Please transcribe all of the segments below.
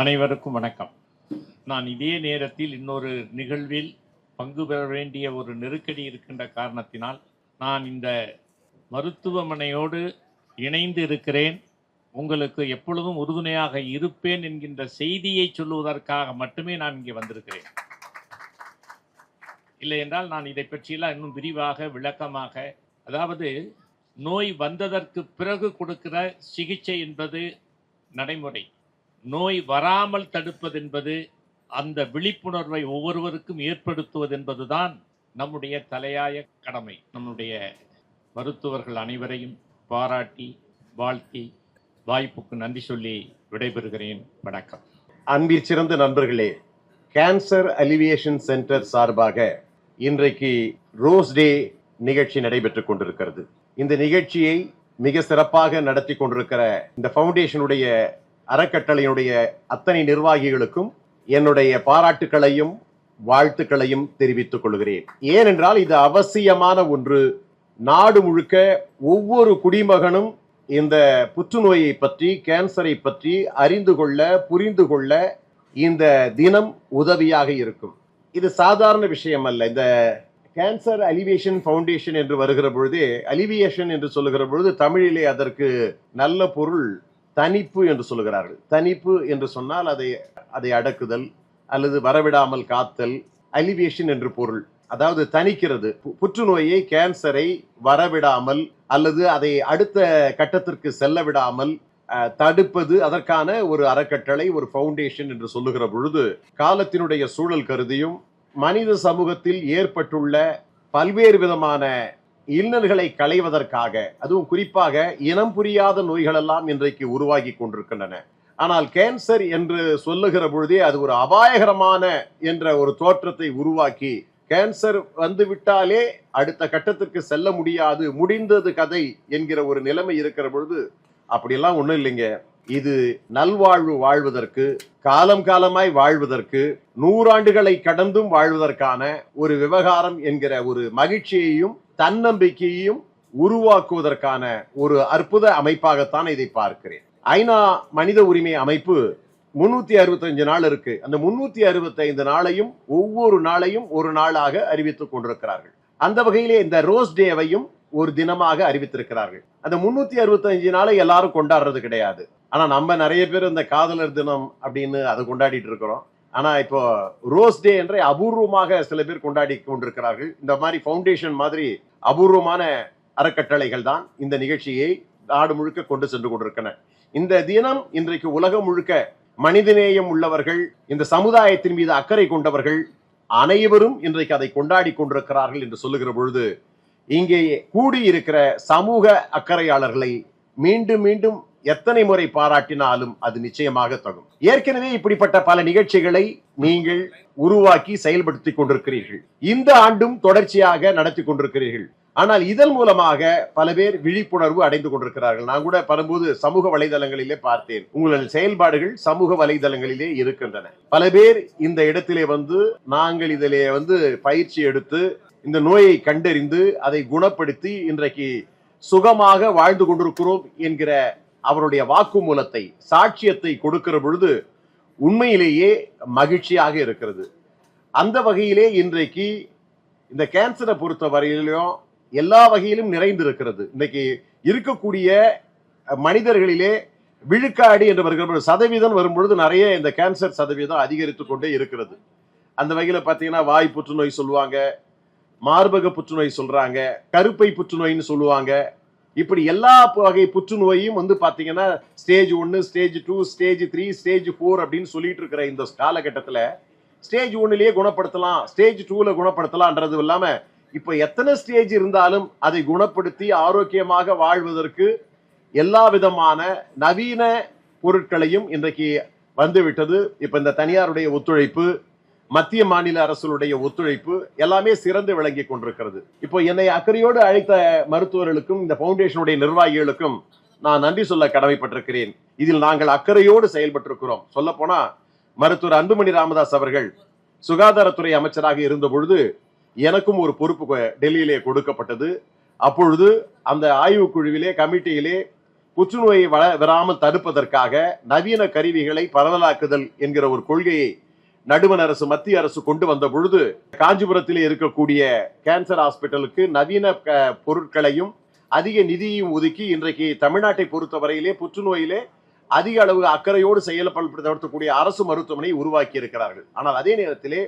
அனைவருக்கும் வணக்கம். நான் இதே நேரத்தில் இன்னொரு நிகழ்வில் பங்கு பெற வேண்டிய ஒரு நெருக்கடி இருக்கின்ற காரணத்தினால் நான் இந்த மருத்துவமனையோடு இணைந்து இருக்கிறேன். உங்களுக்கு எப்பொழுதும் உறுதுணையாக இருப்பேன் என்கின்ற செய்தியை சொல்லுவதற்காக மட்டுமே நான் இங்கே வந்திருக்கிறேன். இல்லை என்றால் நான் இதை பற்றியெல்லாம் இன்னும் விரிவாக விளக்கமாக அதாவது நோய் வந்ததற்கு பிறகு கொடுக்கிற சிகிச்சை என்பது நடைமுறை. நோய் வராமல் தடுப்பது என்பது அந்த விழிப்புணர்வை ஒவ்வொருவருக்கும் ஏற்படுத்துவது என்பதுதான் நம்முடைய தலையாய கடமை. நம்முடைய மருத்துவர்கள் அனைவரையும் பாராட்டி வாழ்த்தி வாய்ப்புக்கு நன்றி சொல்லி விடைபெறுகிறேன். வணக்கம். அன்பில் சிறந்த நண்பர்களே கேன்சர் அலிவியேஷன் சென்டர் சார்பாக இன்றைக்கு ரோஸ் டே நிகழ்ச்சி நடைபெற்றுக் கொண்டிருக்கிறது. இந்த நிகழ்ச்சியை மிக சிறப்பாக நடத்தி கொண்டிருக்கிற இந்த ஃபவுண்டேஷனுடைய அறக்கட்டளையினுடைய அத்தனை நிர்வாகிகளுக்கும் என்னுடைய பாராட்டுக்களையும் வாழ்த்துக்களையும் தெரிவித்துக் கொள்கிறேன். ஏனென்றால் இது அவசியமான ஒன்று. நாடு முழுக்க ஒவ்வொரு குடிமகனும் இந்த புற்றுநோயை பற்றி கேன்சரை பற்றி அறிந்து கொள்ள புரிந்து கொள்ள இந்த தினம் உதவியாக இருக்கும். இது சாதாரண விஷயம் அல்ல இந்த கேன்சர் அலிவேஷன் ஃபவுண்டேஷன் என்று வருகிற பொழுது அலிவியேஷன் என்று சொல்லுகிற பொழுது தமிழிலே அதற்கு நல்ல பொருள் தனிப்பு என்று சொல்லுகிறார்கள். தனிப்பு என்று சொன்னால் அதை அதை அடக்குதல் அல்லது வரவிடாமல் காத்தல் அலிவேஷன் என்று பொருள். அதாவது தணிக்கிறது. பு- புற்றுநோயை கேன்சரை வரவிடாமல் அல்லது அதை அடுத்த கட்டத்திற்கு செல்ல விடாமல் தடுப்பது அதற்கான ஒரு அறக்கட்டளை ஒரு ஃபவுண்டேஷன் என்று சொல்லுகிற பொழுது காலத்தினுடைய சூழல் கருதியும் மனித சமூகத்தில் ஏற்பட்டுள்ள பல்வேறு விதமான இன்னல்களை களைவதற்காக அதுவும் குறிப்பாக இனம் புரியாத நோய்களெல்லாம் இன்றைக்கு உருவாகி கொண்டிருக்கின்றன. ஆனால் கேன்சர் என்று சொல்லுகிற பொழுதே அது ஒரு அபாயகரமான என்ற ஒரு தோற்றத்தை உருவாக்கி கேன்சர் வந்துவிட்டாலே அடுத்த கட்டத்திற்கு செல்ல முடியாது முடிந்தது கதை என்கிற ஒரு நிலைமை இருக்கிற பொழுது அப்படியெல்லாம் ஒன்றும் இல்லைங்க. இது நல்வாழ்வு வாழ்வதற்கு காலம் காலமாய் வாழ்வதற்கு நூறாண்டுகளை கடந்தும் வாழ்வதற்கான ஒரு விவகாரம் என்கிற ஒரு மகிழ்ச்சியையும் தன்னம்பிக்கையையும் உருவாக்குவதற்கான ஒரு அற்புத அமைப்பாகத்தான் இதை பார்க்கிறேன். ஐநா மனித உரிமை அமைப்பு முன்னூத்தி அறுபத்தஞ்சு நாள் இருக்கு. அந்த முன்னூத்தி அறுபத்தைந்து நாளையும் ஒவ்வொரு நாளையும் ஒரு நாளாக அறிவித்துக் கொண்டிருக்கிறார்கள். அந்த வகையிலே இந்த ரோஸ் டேவையும் ஒரு தினமாக அறிவித்திருக்கிறார்கள். அந்த முன்னூத்தி அறுபத்தஞ்சு நாளை எல்லாரும் கொண்டாடுறது கிடையாது. ஆனா நம்ம நிறைய பேர் இந்த காதலர் தினம் அப்படின்னு அதை கொண்டாடிட்டு இருக்கிறோம். ஆனா இப்போ ரோஸ் டே என்ற அபூர்வமாக சில பேர் கொண்டாடி கொண்டிருக்கிறார்கள். இந்த மாதிரி ஃபவுண்டேஷன் மாதிரி அபூர்வமான அறக்கட்டளைகள் தான் இந்த நிகழ்ச்சியை நாடு முழுக்க கொண்டு சென்று கொண்டிருக்கின்றன. இந்த தினம் இன்றைக்கு உலகம் முழுக்க மனிதநேயம் உள்ளவர்கள் இந்த சமுதாயத்தின் மீது அக்கறை கொண்டவர்கள் அனைவரும் இன்றைக்கு அதை கொண்டாடி கொண்டிருக்கிறார்கள் என்று சொல்லுகிற பொழுது இங்கே கூடியிருக்கிற சமூக அக்கறையாளர்களை மீண்டும் மீண்டும் எத்தனை முறை பாராட்டினாலும் அது நிச்சயமாக தகும். ஏற்கனவே இப்படிப்பட்ட பல நிகழ்ச்சிகளை நீங்கள் உருவாக்கி செயல்படுத்தி கொண்டிருக்கிறீர்கள். இந்த ஆண்டும் தொடர்ச்சியாக நடத்தி கொண்டிருக்கிறீர்கள். ஆனால் இதன் மூலமாக பல பேர் விழிப்புணர்வு அடைந்து கொண்டிருக்கிறார்கள். நான் கூட வரும்போது சமூக வலைதளங்களிலே பார்த்தேன். உங்களது செயல்பாடுகள் சமூக வலைதளங்களிலே இருக்கின்றன. பல பேர் இந்த இடத்திலே வந்து நாங்கள் இதிலே வந்து பயிற்சி எடுத்து இந்த நோயை கண்டறிந்து அதை குணப்படுத்தி இன்றைக்கு சுகமாக வாழ்ந்து கொண்டிருக்கிறோம் என்கிற அவருடைய வாக்குமூலத்தை சாட்சியத்தை கொடுக்கிற பொழுது உண்மையிலேயே மகிழ்ச்சியாக இருக்கிறது. அந்த வகையிலே இன்றைக்கு இந்த கேன்சரை பொறுத்த வரையிலும் எல்லா வகையிலும் நிறைந்திருக்கிறது. இன்னைக்கு இருக்கக்கூடிய மனிதர்களிலே விழுக்காடு என்று வருகிற சதவீதம் வரும்பொழுது நிறைய இந்த கேன்சர் சதவீதம் அதிகரித்து கொண்டே இருக்கிறது. அந்த வகையில் பார்த்தீங்கன்னா வாய் புற்றுநோய் சொல்லுவாங்க மார்பக புற்றுநோய் சொல்றாங்க கருப்பை புற்றுநோய்னு சொல்லுவாங்க இப்படி எல்லா வகை புற்றுநோயும் வந்து பார்த்தீங்கன்னா ஸ்டேஜ் ஒன்று stage two stage three stage four அப்படின்னு சொல்லிட்டு இருக்கிற இந்த காலகட்டத்தில் ஸ்டேஜ் ஒன்னுலயே குணப்படுத்தலாம் ஸ்டேஜ் டூல குணப்படுத்தலாம்ன்றது இல்லாம இப்போ எத்தனை ஸ்டேஜ் இருந்தாலும் அதை குணப்படுத்தி ஆரோக்கியமாக வாழ்வதற்கு எல்லா விதமான நவீன பொருட்களையும் இன்றைக்கு வந்துவிட்டது. இப்ப இந்த தனியாருடைய ஒத்துழைப்பு மத்திய மாநில அரசுடைய ஒத்துழைப்பு எல்லாமே சிறந்து விளங்கி கொண்டிருக்கிறது. இப்போ என்னை அக்கறையோடு அழைத்த மருத்துவர்களுக்கும் இந்த பவுண்டேஷனுடைய நிர்வாகிகளுக்கும் நான் நன்றி சொல்ல கடமைப்பட்டிருக்கிறேன். இதில் நாங்கள் அக்கறையோடு செயல்பட்டிருக்கிறோம். சொல்ல போனா மருத்துவர் அன்புமணி ராமதாஸ் அவர்கள் சுகாதாரத்துறை அமைச்சராக இருந்த பொழுது எனக்கும் ஒரு பொறுப்பு டெல்லியிலே கொடுக்கப்பட்டது. அப்பொழுது அந்த ஆய்வுக் குழுவிலே கமிட்டியிலே புற்றுநோயை வள வராமல் தடுப்பதற்காக நவீன கருவிகளை பரவலாக்குதல் என்கிற ஒரு கொள்கையை நடுவண் அரசு மத்திய அரசு கொண்டு வந்த பொழுது காஞ்சிபுரத்திலே இருக்கக்கூடிய கேன்சர் ஹாஸ்பிட்டலுக்கு நவீன பொருட்களையும் அதிக நிதியையும் ஒதுக்கி இன்றைக்கு தமிழ்நாட்டை பொறுத்தவரையிலே புற்றுநோயிலே அதிக அளவு அக்கறையோடு செயல்படுத்தக்கூடிய அரசு மருத்துவமனை உருவாக்கி இருக்கிறார்கள். ஆனால் அதே நேரத்திலே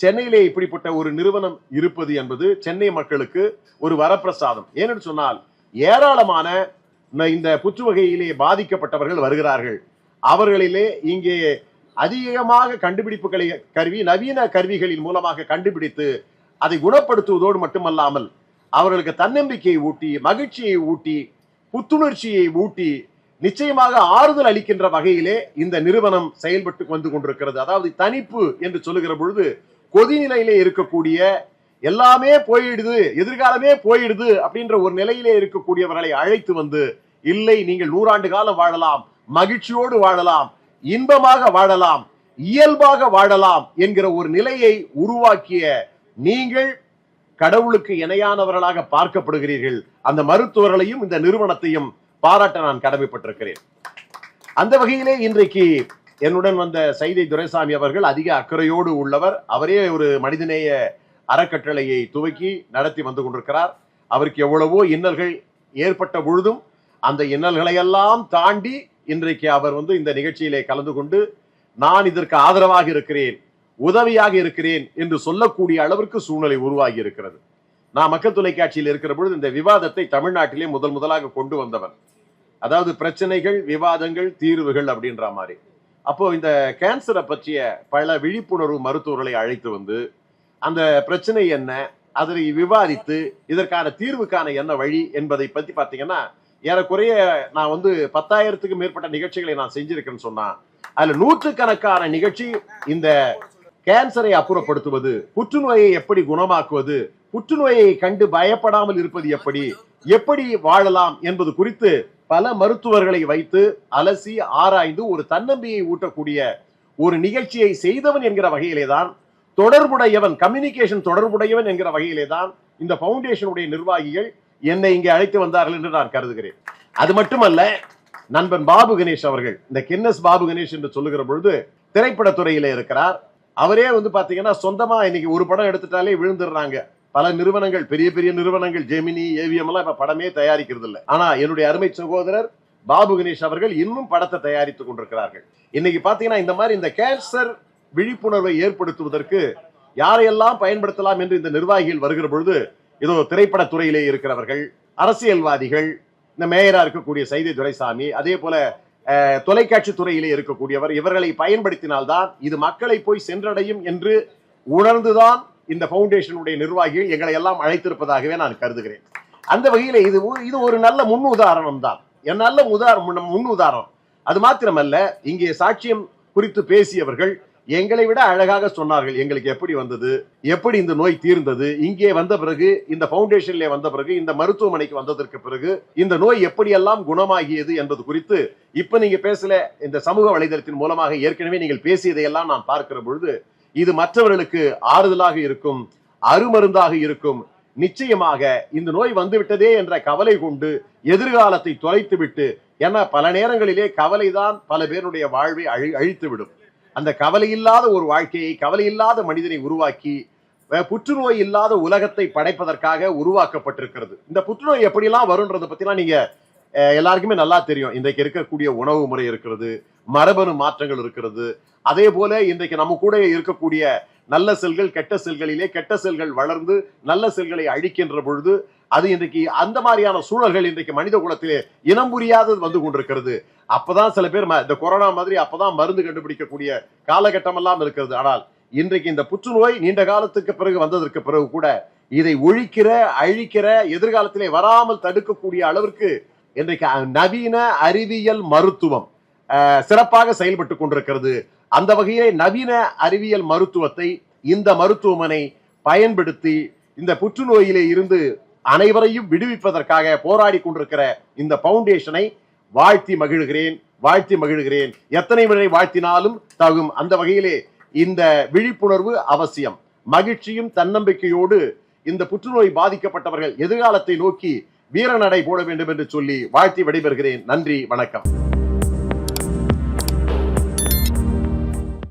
சென்னையிலே இப்படிப்பட்ட ஒரு நிறுவனம் இருப்பது என்பது சென்னை மக்களுக்கு ஒரு வரப்பிரசாதம். ஏனென்று சொன்னால் ஏராளமான இந்த இந்த புற்றுவகையிலே பாதிக்கப்பட்டவர்கள் வருகிறார்கள். அவர்களிலே இங்கே அதிகமாக கண்டுபிடிப்புகளை கருவி நவீன கருவிகளின் மூலமாக கண்டுபிடித்து அதை குணப்படுத்துவதோடு மட்டுமல்லாமல் அவர்களுக்கு தன்னம்பிக்கையை ஊட்டி மகிழ்ச்சியை ஊட்டி புத்துணர்ச்சியை ஊட்டி நிச்சயமாக ஆறுதல் அளிக்கின்ற வகையிலே இந்த நிறுவனம் செயல்பட்டு வந்து கொண்டிருக்கிறது. அதாவது தனிப்பு என்று சொல்லுகிற பொழுது கொதிநிலையிலே இருக்கக்கூடிய எல்லாமே போயிடுது எதிர்காலமே போயிடுது அப்படின்ற ஒரு நிலையிலே இருக்கக்கூடியவர்களை அழைத்து வந்து இல்லை நீங்கள் நூறாண்டு காலம் வாழலாம் மகிழ்ச்சியோடு வாழலாம் இன்பமாக வாழலாம் இயல்பாக வாழலாம் என்கிற ஒரு நிலையை உருவாக்கிய நீங்கள் கடவுளுக்கு இணையானவர்களாக பார்க்கப்படுகிறீர்கள். அந்த மருத்துவர்களையும் இந்த நிறுவனத்தையும் பாராட்ட நான் கடமைப்பட்டிருக்கிறேன். அந்த வகையிலே இன்றைக்கு என்னுடன் வந்த சைதை துரைசாமி அவர்கள் அதிக அக்கறையோடு உள்ளவர். அவரே ஒரு மனிதநேய அறக்கட்டளையை துவக்கி நடத்தி வந்து கொண்டிருக்கிறார். அவருக்கு எவ்வளவோ இன்னல்கள் ஏற்பட்ட பொழுதும் அந்த இன்னல்களையெல்லாம் தாண்டி இன்றைக்கு அவர் வந்து இந்த நிகழ்ச்சியிலே கலந்து கொண்டு நான் இதற்கு ஆதரவாக இருக்கிறேன் உதவியாக இருக்கிறேன் என்று சொல்லக்கூடிய அளவிற்கு சூழ்நிலை உருவாகி இருக்கிறது. நான் மக்கள் தொலைக்காட்சியில் இருக்கிற பொழுது இந்த விவாதத்தை தமிழ்நாட்டிலே முதல் முதலாக கொண்டு வந்தவன். அதாவது பிரச்சனைகள் விவாதங்கள் தீர்வுகள் அப்படின்ற மாதிரி. அப்போ இந்த கேன்சரை பற்றிய பல விழிப்புணர்வு மருத்துவர்களை அழைத்து வந்து அந்த பிரச்சனை என்ன அதை விவாதித்து இதற்கான தீர்வுக்கான என்ன வழி என்பதை பத்தி பாத்தீங்கன்னா ஏறக்குறைய நான் வந்து பத்தாயிரத்துக்கு மேற்பட்ட நிகழ்ச்சிகளை நான் செஞ்சிருக்கேன்னு சொன்னா அதுல நூற்றுக்கணக்கான நிகழ்ச்சி இந்த கேன்சரை அப்புறப்படுத்துவது புற்றுநோயை எப்படி குணமாக்குவது புற்றுநோயை கண்டு பயப்படாமல் இருப்பது எப்படி எப்படி வாழலாம் என்பது குறித்து பல மருத்துவர்களை வைத்து அலசி ஆராய்ந்து ஒரு தன்னம்பியை ஊட்டக்கூடிய ஒரு நிகழ்ச்சியை செய்தவன் என்கிற வகையிலே தான் தொடர்புடையவன் கம்யூனிகேஷன் தொடர்புடையவன் என்கிற வகையிலே தான் இந்த பவுண்டேஷனுடைய நிர்வாகிகள் என்னை இங்கே அழைத்து வந்தார்கள் என்று நான் கருதுகிறேன். அது மட்டுமல்ல நண்பன் பாபு கணேஷ் அவர்கள் இந்த கின்னஸ் பாபு கணேஷ் என்று சொல்லுகிற பொழுது திரைப்படத்துறையில இருக்கிறார். அவரே வந்து பாத்தீங்கன்னா சொந்தமா இன்னைக்கு ஒரு படம் எடுத்துட்டாலே விழுந்துடுறாங்க. பல நிறுவனங்கள் பெரிய பெரிய நிறுவனங்கள் ஜெமினி ஏவிஎம் எல்லாம் இப்ப படமே தயாரிக்கிறது இல்லை ஆனா என்னுடைய அருமை சகோதரர் பாபு கணேஷ் அவர்கள் இன்னும் படத்தை தயாரித்துக் கொண்டிருக்கிறார்கள். இன்னைக்கு பாத்தீங்கன்னா இந்த மாதிரி இந்த கேன்சர் விழிப்புணர்வை ஏற்படுத்துவதற்கு யாரையெல்லாம் பயன்படுத்தலாம் என்று இந்த நிர்வாகிகள் வருகிற பொழுது இதோ திரைப்பட துறையிலே இருக்கிறவர்கள் அரசியல்வாதிகள் இந்த மேயரா இருக்கக்கூடிய சைதை துரைசாமி அதே போல தொலைக்காட்சி துறையிலே இருக்கக்கூடியவர் இவர்களை பயன்படுத்தினால்தான் இது மக்களை போய் சென்றடையும் என்று உணர்ந்துதான் இந்த பவுண்டேஷனுடைய நிர்வாகிகள் எங்களை எல்லாம் அழைத்திருப்பதாகவே நான் கருதுகிறேன். அந்த வகையில் இது இது ஒரு நல்ல முன் உதாரணம் தான். என் நல்ல உதாரணம் முன் உதாரணம் அது மாத்திரமல்ல இங்கே சாட்சியம் குறித்து பேசியவர்கள் எங்களை விட அழகாக சொன்னார்கள் எங்களுக்கு எப்படி வந்தது எப்படி இந்த நோய் தீர்ந்தது இங்கே வந்த பிறகு இந்த பவுண்டேஷன்ல வந்த பிறகு இந்த மருத்துவமனைக்கு வந்ததற்கு பிறகு இந்த நோய் எப்படியெல்லாம் குணமாகியது என்பது குறித்து இப்ப நீங்க பேசல இந்த சமூக வலைதளத்தின் மூலமாக ஏற்கனவே நீங்கள் பேசியதையெல்லாம் நான் பார்க்கிற பொழுது இது மற்றவர்களுக்கு ஆறுதலாக இருக்கும் அருமருந்தாக இருக்கும் நிச்சயமாக இந்த நோய் வந்துவிட்டதே என்ற கவலை கொண்டு எதிர்காலத்தை தொலைத்து விட்டு ஏன்னா பல நேரங்களிலே கவலைதான் பல பேருடைய வாழ்வை அழி அழித்துவிடும். அந்த கவலை இல்லாத ஒரு வாழ்க்கையை கவலை இல்லாத மனிதனை உருவாக்கி புற்றுநோய் இல்லாத உலகத்தை படைப்பதற்காக உருவாக்கப்பட்டிருக்கிறது. இந்த புற்றுநோய் எப்படிலாம் வரும்ன்றத பத்திலாம் நீங்க எல்லாருக்குமே நல்லா தெரியும். இன்றைக்கு இருக்கக்கூடிய உணவு முறை இருக்கிறது மரபணு மாற்றங்கள் இருக்கிறது. அதே போல இன்றைக்கு நம்ம கூட இருக்கக்கூடிய நல்ல செல்கள் கெட்ட செல்களிலே கெட்ட செல்கள் வளர்ந்து நல்ல செல்களை அழிக்கின்ற பொழுது அது இன்றைக்கு அந்த மாதிரியான சூழல்கள் இன்றைக்கு மனித குலத்திலே இனம் புரியாதது வந்து கொண்டிருக்கிறது. அப்பதான் சில பேர் ம- இந்த கொரோனா மாதிரி அப்பதான் மருந்து கண்டுபிடிக்கக்கூடிய காலகட்டம் எல்லாம் இருக்கிறது. ஆனால் இன்றைக்கு இந்த புற்றுநோய் நீண்ட காலத்துக்கு பிறகு வந்ததற்கு பிறகு கூட இதை ஒழிக்கிற அழிக்கிற எதிர்காலத்திலே வராமல் தடுக்கக்கூடிய அளவிற்கு இன்றைக்கு நவீன அறிவியல் மருத்துவம் சிறப்பாக செயல்பட்டு கொண்டிருக்கிறது. அந்த வகையிலே நவீன அறிவியல் மருத்துவத்தை இந்த மருத்துவமனை பயன்படுத்தி இந்த புற்றுநோயிலே இருந்து அனைவரையும் விடுவிப்பதற்காக போராடி கொண்டிருக்கிற இந்த பவுண்டேஷனை வாழ்த்தி மகிழ்கிறேன் வாழ்த்தி மகிழ்கிறேன். எத்தனை முறை வாழ்த்தினாலும் தகும் அந்த வகையிலே இந்த விழிப்புணர்வு அவசியம். மகிழ்ச்சியும் தன்னம்பிக்கையோடு இந்த புற்றுநோய் பாதிக்கப்பட்டவர்கள் எதிர்காலத்தை நோக்கி வீரநடை போட வேண்டும் என்று சொல்லி வாழ்த்தி விடைபெறுகிறேன். நன்றி வணக்கம்.